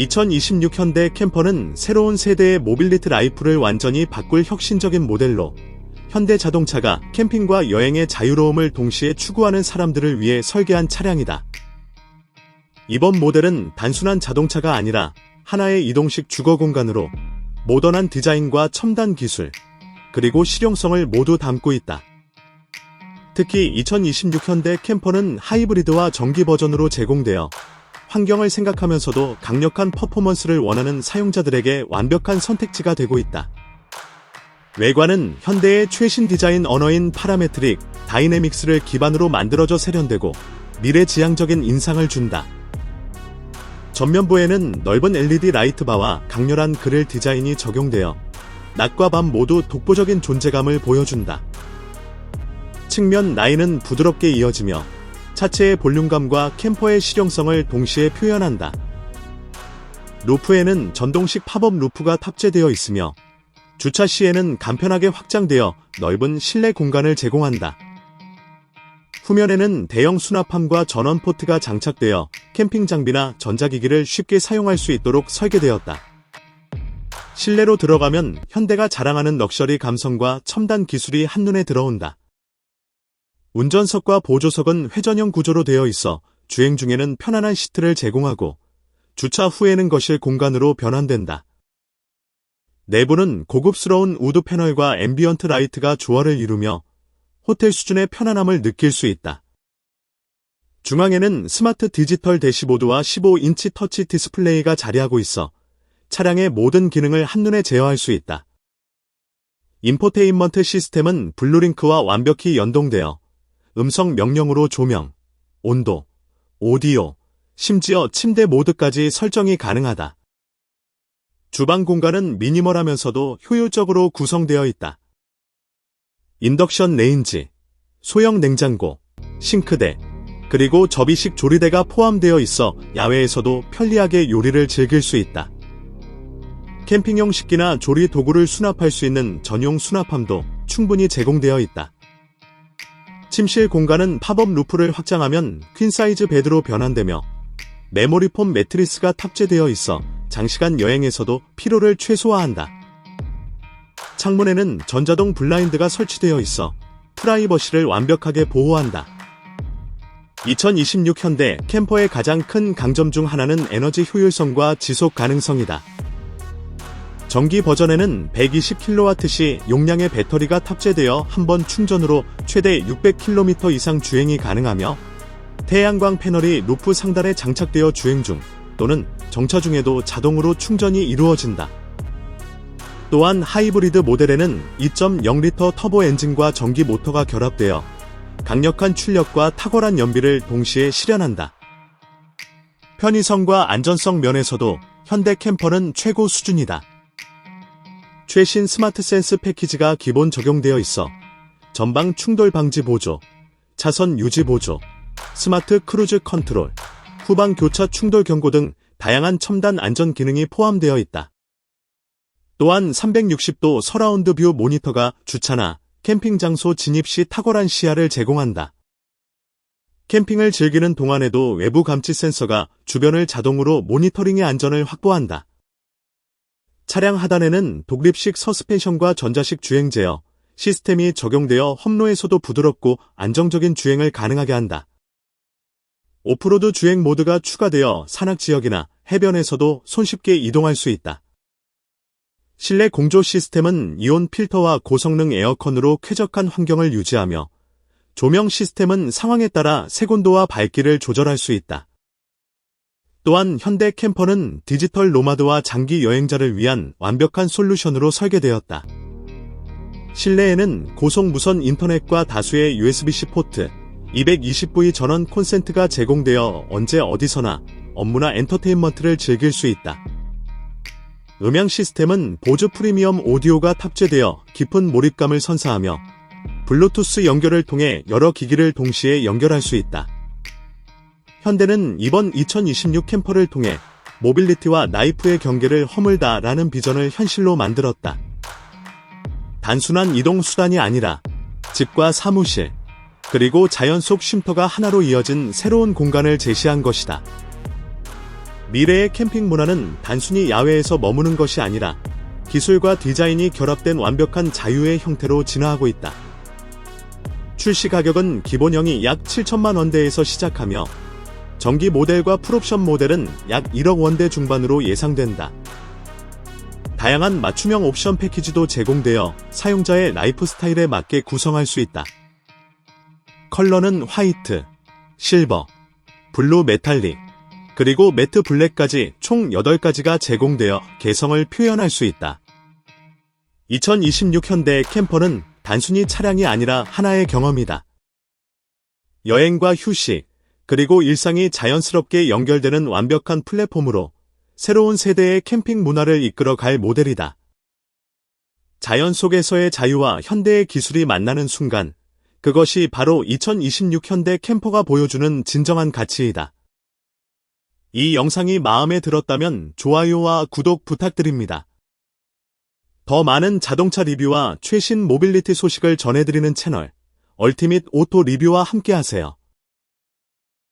2026 현대 캠퍼는 새로운 세대의 모빌리티 라이프를 완전히 바꿀 혁신적인 모델로 현대 자동차가 캠핑과 여행의 자유로움을 동시에 추구하는 사람들을 위해 설계한 차량이다. 이번 모델은 단순한 자동차가 아니라 하나의 이동식 주거 공간으로 모던한 디자인과 첨단 기술, 그리고 실용성을 모두 담고 있다. 특히 2026 현대 캠퍼는 하이브리드와 전기 버전으로 제공되어 환경을 생각하면서도 강력한 퍼포먼스를 원하는 사용자들에게 완벽한 선택지가 되고 있다. 외관은 현대의 최신 디자인 언어인 파라메트릭, 다이내믹스를 기반으로 만들어져 세련되고 미래지향적인 인상을 준다. 전면부에는 넓은 LED 라이트바와 강렬한 그릴 디자인이 적용되어 낮과 밤 모두 독보적인 존재감을 보여준다. 측면 라인은 부드럽게 이어지며 차체의 볼륨감과 캠퍼의 실용성을 동시에 표현한다. 루프에는 전동식 팝업 루프가 탑재되어 있으며 주차 시에는 간편하게 확장되어 넓은 실내 공간을 제공한다. 후면에는 대형 수납함과 전원 포트가 장착되어 캠핑 장비나 전자기기를 쉽게 사용할 수 있도록 설계되었다. 실내로 들어가면 현대가 자랑하는 럭셔리 감성과 첨단 기술이 한눈에 들어온다. 운전석과 보조석은 회전형 구조로 되어 있어 주행 중에는 편안한 시트를 제공하고 주차 후에는 거실 공간으로 변환된다. 내부는 고급스러운 우드 패널과 앰비언트 라이트가 조화를 이루며 호텔 수준의 편안함을 느낄 수 있다. 중앙에는 스마트 디지털 대시보드와 15인치 터치 디스플레이가 자리하고 있어 차량의 모든 기능을 한눈에 제어할 수 있다. 인포테인먼트 시스템은 블루링크와 완벽히 연동되어 음성 명령으로 조명, 온도, 오디오, 심지어 침대 모드까지 설정이 가능하다. 주방 공간은 미니멀하면서도 효율적으로 구성되어 있다. 인덕션 레인지, 소형 냉장고, 싱크대, 그리고 접이식 조리대가 포함되어 있어 야외에서도 편리하게 요리를 즐길 수 있다. 캠핑용 식기나 조리 도구를 수납할 수 있는 전용 수납함도 충분히 제공되어 있다. 침실 공간은 팝업 루프를 확장하면 퀸 사이즈 베드로 변환되며 메모리 폼 매트리스가 탑재되어 있어 장시간 여행에서도 피로를 최소화한다. 창문에는 전자동 블라인드가 설치되어 있어 프라이버시를 완벽하게 보호한다. 2026 현대 캠퍼의 가장 큰 강점 중 하나는 에너지 효율성과 지속 가능성이다. 전기 버전에는 120kWh 용량의 배터리가 탑재되어 한 번 충전으로 최대 600km 이상 주행이 가능하며 태양광 패널이 루프 상단에 장착되어 주행 중 또는 정차 중에도 자동으로 충전이 이루어진다. 또한 하이브리드 모델에는 2.0리터 터보 엔진과 전기 모터가 결합되어 강력한 출력과 탁월한 연비를 동시에 실현한다. 편의성과 안전성 면에서도 현대 캠퍼는 최고 수준이다. 최신 스마트 센스 패키지가 기본 적용되어 있어 전방 충돌 방지 보조, 차선 유지 보조, 스마트 크루즈 컨트롤, 후방 교차 충돌 경고 등 다양한 첨단 안전 기능이 포함되어 있다. 또한 360도 서라운드 뷰 모니터가 주차나 캠핑 장소 진입 시 탁월한 시야를 제공한다. 캠핑을 즐기는 동안에도 외부 감지 센서가 주변을 자동으로 모니터링의 안전을 확보한다. 차량 하단에는 독립식 서스펜션과 전자식 주행 제어 시스템이 적용되어 험로에서도 부드럽고 안정적인 주행을 가능하게 한다. 오프로드 주행 모드가 추가되어 산악 지역이나 해변에서도 손쉽게 이동할 수 있다. 실내 공조 시스템은 이온 필터와 고성능 에어컨으로 쾌적한 환경을 유지하며 조명 시스템은 상황에 따라 색온도와 밝기를 조절할 수 있다. 또한 현대 캠퍼는 디지털 노마드와 장기 여행자를 위한 완벽한 솔루션으로 설계되었다. 실내에는 고속 무선 인터넷과 다수의 USB-C 포트, 220V 전원 콘센트가 제공되어 언제 어디서나 업무나 엔터테인먼트를 즐길 수 있다. 음향 시스템은 보조 프리미엄 오디오가 탑재되어 깊은 몰입감을 선사하며 블루투스 연결을 통해 여러 기기를 동시에 연결할 수 있다. 현대는 이번 2026 캠퍼를 통해 모빌리티와 나이프의 경계를 허물다라는 비전을 현실로 만들었다. 단순한 이동 수단이 아니라 집과 사무실, 그리고 자연 속 쉼터가 하나로 이어진 새로운 공간을 제시한 것이다. 미래의 캠핑 문화는 단순히 야외에서 머무는 것이 아니라 기술과 디자인이 결합된 완벽한 자유의 형태로 진화하고 있다. 출시 가격은 기본형이 약 7천만 원대에서 시작하며 정기 모델과 풀옵션 모델은 약 1억 원대 중반으로 예상된다. 다양한 맞춤형 옵션 패키지도 제공되어 사용자의 라이프 스타일에 맞게 구성할 수 있다. 컬러는 화이트, 실버, 블루 메탈릭, 그리고 매트 블랙까지 총 8가지가 제공되어 개성을 표현할 수 있다. 2026 현대 캠퍼는 단순히 차량이 아니라 하나의 경험이다. 여행과 휴식, 그리고 일상이 자연스럽게 연결되는 완벽한 플랫폼으로 새로운 세대의 캠핑 문화를 이끌어 갈 모델이다. 자연 속에서의 자유와 현대의 기술이 만나는 순간, 그것이 바로 2026 현대 캠퍼가 보여주는 진정한 가치이다. 이 영상이 마음에 들었다면 좋아요와 구독 부탁드립니다. 더 많은 자동차 리뷰와 최신 모빌리티 소식을 전해드리는 채널, 얼티밋 오토 리뷰와 함께하세요.